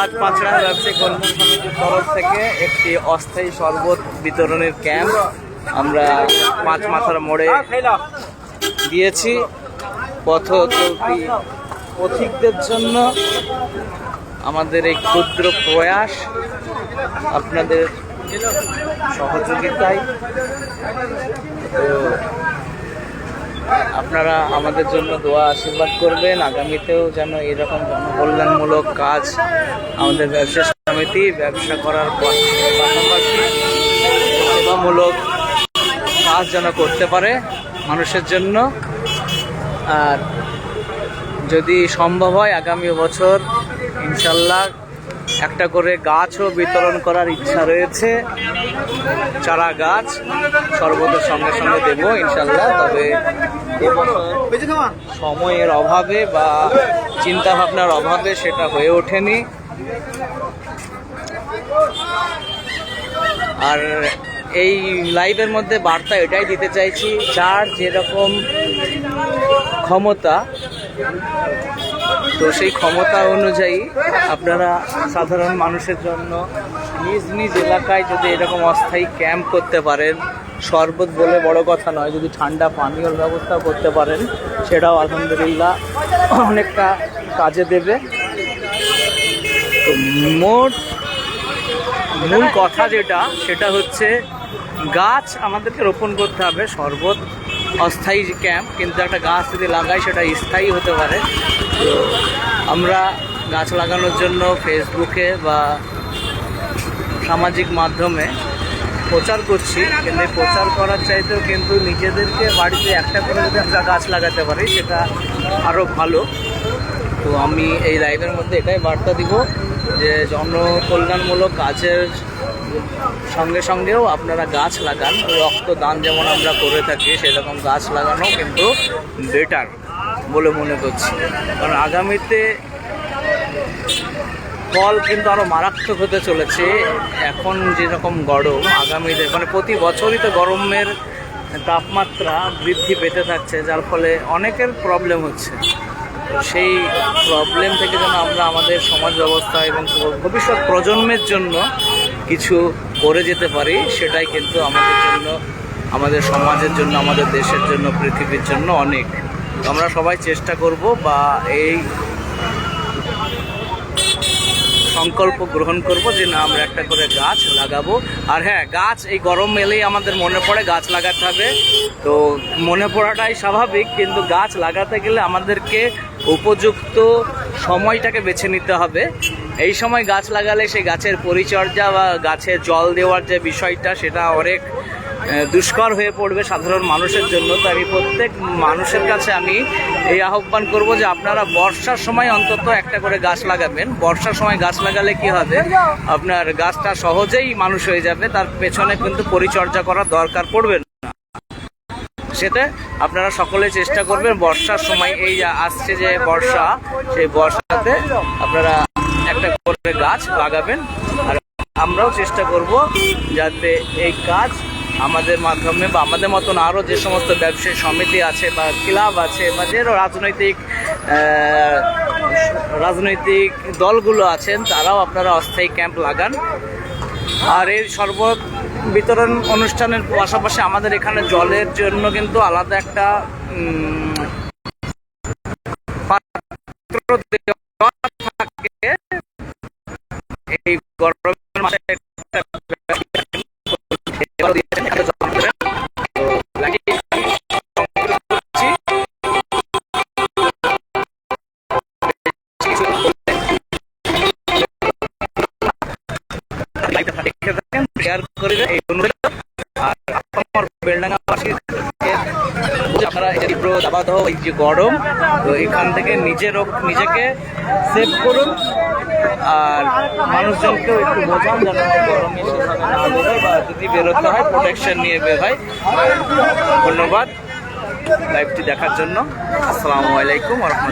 আজ পাঁচড়া ব্যবসায়িক কল্যাণ সমিতির তরফ থেকে একটি অস্থায়ী শরবত বিতরণের ক্যাম্প। আমরা পাঁচ মাথার মোড়ে দিয়েছি। পথ চলতি পথিকদের জন্য আমাদের এই ক্ষুদ্র প্রয়াস। আপনাদের সহযোগিতায়। তো আপনারা আমাদের জন্য দোয়া আশীর্বাদ করবেন। আগামীতেও যেন এরকম জনকল্যাণমূলক কাজ আমাদের ব্যবসা সমিতি ব্যবসা করার পাশাপাশি সেবামূলক কাজ যেন করতে পারে মানুষের জন্য। আর যদি সম্ভব হয়, আগামী বছর ইনশাল্লাহ একটা করে গাছও বিতরণ করার ইচ্ছা রয়েছে। চারা গাছ সর্বতের সঙ্গে সঙ্গে দেবো ইনশাল্লাহ তবে সময়ের অভাবে বা চিন্তা ভাবনার অভাবে সেটা হয়ে ওঠেনি। আর এই লাইভের মধ্যে বার্তা এটাই দিতে চাইছি, যার যেরকম ক্ষমতা তো সেই ক্ষমতা অনুযায়ী আপনারা সাধারণ মানুষের জন্য নিজ নিজ এলাকায় যদি এরকম অস্থায়ী ক্যাম্প করতে পারেন, শরবত বলে বড় কথা নয়, যদি ঠান্ডা পানীয়র ব্যবস্থা করতে পারেন, সেটাও আলহামদুলিল্লাহ অনেকটা কাজে দেবে। তো মোট মূল কথা যেটা, সেটা হচ্ছে গাছ আমাদেরকে রোপণ করতে হবে, শরবত অস্থায়ী যে ক্যাম্প কিন্তু একটা গাছ যদি লাগাই, সেটা স্থায়ী হতে পারে। তো আমরা গাছ লাগানোর জন্য ফেসবুকে বা সামাজিক মাধ্যমে প্রচার করছি, কিন্তু প্রচার করার চাইতেও কিন্তু নিজেদেরকে বাড়িতে একটা করে যদি আমরা গাছ লাগাতে পারি, সেটা আরও ভালো। তো আমি এই লাইভের মধ্যে এটাই বার্তা দিব যে জনকল্যাণমূলক কাজের সঙ্গে সঙ্গেও আপনারা গাছ লাগান, রক্তদান যেমন আমরা করে থাকি, সেরকম গাছ লাগানো কিন্তু বেটার বলে মনে করছি। কারণ আগামীতে ফল কিন্তু আরও মারাত্মক হতে চলেছে। এখন যেরকম গরম, আগামীতে মানে প্রতি বছরই তো গরমের তাপমাত্রা বৃদ্ধি পেতে থাকছে, যার ফলে অনেকের প্রবলেম হচ্ছে। সেই প্রবলেম থেকে যেন আমরা আমাদের সমাজ ব্যবস্থা এবং ভবিষ্যৎ প্রজন্মের জন্য কিছু করে যেতে পারি, সেটাই কিন্তু আমাদের জন্য, আমাদের সমাজের জন্য, আমাদের দেশের জন্য, পৃথিবীর জন্য অনেক। আমরা সবাই চেষ্টা করব বা এই সংকল্প গ্রহণ করব যে না, আমরা একটা করে গাছ লাগাবো। আর হ্যাঁ গাছ এই গরম এলেই আমাদের মনে পড়ে, গাছ লাগাতে হবে। তো মনে পড়াটাই স্বাভাবিক, কিন্তু গাছ লাগাতে গেলে আমাদেরকে উপযুক্ত সময়টাকে বেছে নিতে হবে। এই সময় গাছ লাগালে সেই গাছের পরিচর্যা বা গাছে জল দেওয়ার যে বিষয়টা, সেটা অনেক দুষ্কর হয়ে পড়বে সাধারণ মানুষের জন্য। তো আমি প্রত্যেক মানুষের কাছে আমি এই আহ্বান করব যে আপনারা বর্ষার সময় অন্তত একটা করে গাছ লাগাবেন। বর্ষার সময় গাছ লাগালে কি হবে? আপনার গাছটা সহজেই মানুষ হয়ে যাবে, তার পেছনে কিন্তু পরিচর্যা করার দরকার পড়বে সেটা আপনারা সকলে চেষ্টা করবেন। বর্ষার সময় এই আসছে যে বর্ষা, সেই বর্ষাতে আপনারা একটা করে গাছ লাগাবেন আর আমরাও চেষ্টা করব যাতে এই কাজ আমাদের মাধ্যমে বা আমাদের মতন আরও যে সমস্ত ব্যবসায়ী সমিতি আছে বা ক্লাব আছে বা যে রাজনৈতিক রাজনৈতিক দলগুলো আছেন, তারাও আপনারা অস্থায়ী ক্যাম্প লাগান। আর এই শরবত বিতরণ অনুষ্ঠানের পাশাপাশি আমাদের এখানে জলের জন্য কিন্তু আলাদা একটা গরম, তো এখান থেকে নিজের নিজেকে সেভ করুন। আর মানুষজনকেও একটু বোঝান যেন বা যদি বেরোতে হয় প্রোটেকশন নিয়ে বের হয়। ধন্যবাদ। লাইভটি দেখার জন্য। আসসালামু আলাইকুম রহমতুল্লাহ।